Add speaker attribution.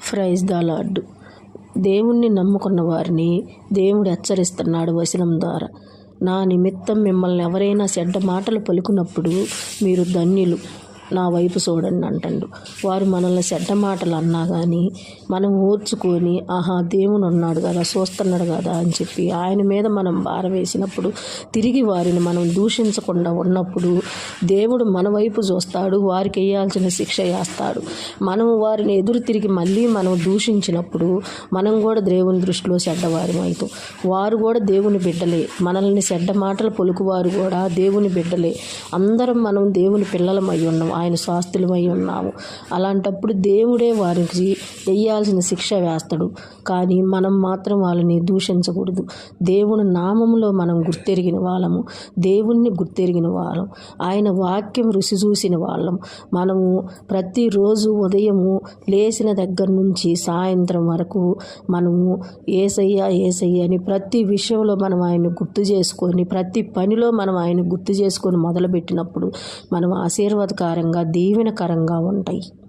Speaker 1: Prize the lord. దేవుణ్ణి నమ్ముకున్న వారిని దేవుడు హెచ్చరిస్తున్నాడు వచనం ద్వారా. నా నిమిత్తం మిమ్మల్ని ఎవరైనా చెడ్డ మాటలు పలుకున్నప్పుడు మీరు ధన్యులు. నా వైపు చూడండి అంటాడు. వారు మనల్ని చెడ్డ మాటలు అన్నా కానీ మనం ఓర్చుకొని ఆహా దేవుడు ఉన్నాడు కదా చూస్తున్నాడు కదా అని చెప్పి ఆయన మీద మనం భారం వేసినప్పుడు తిరిగి వారిని మనం దూషించకుండా ఉన్నప్పుడు దేవుడు మన వైపు చూస్తాడు వారికి వేయాల్సిన శిక్ష వేస్తాడు. మనం వారిని ఎదురు తిరిగి మళ్ళీ మనం దూషించినప్పుడు మనం కూడా దేవుని దృష్టిలో చెడ్డవారం అవుతాం వారు కూడా దేవుని బిడ్డలే. మనల్ని చెడ్డ మాటలు పలుకువారు కూడా దేవుని బిడ్డలే. అందరం మనం దేవుని పిల్లలమై ఉన్నాం. ఆయన స్వాస్థులమై ఉన్నాము. అలాంటప్పుడు దేవుడే వారికి వేయాల్సిన శిక్ష వేస్తాడు. కానీ మనం మాత్రం వాళ్ళని దూషించకూడదు. దేవుని నామంలో మనం గుర్తెరిగిన వాళ్ళము. దేవుణ్ణి గుర్తెరిగిన వాళ్ళం. ఆయన వాక్యం రుచి చూసిన వాళ్ళం. మనము ప్రతిరోజు ఉదయము లేచిన దగ్గర నుంచి సాయంత్రం వరకు మనము ఏసయ్య ఏసయ్య అని ప్రతి విషయంలో మనం ఆయన గుర్తు చేసుకొని ప్రతి పనిలో మనం ఆయన గుర్తు చేసుకొని మొదలుపెట్టినప్పుడు మనం ఆశీర్వాదకరంగా దీవెనకరంగా ఉంటాయి.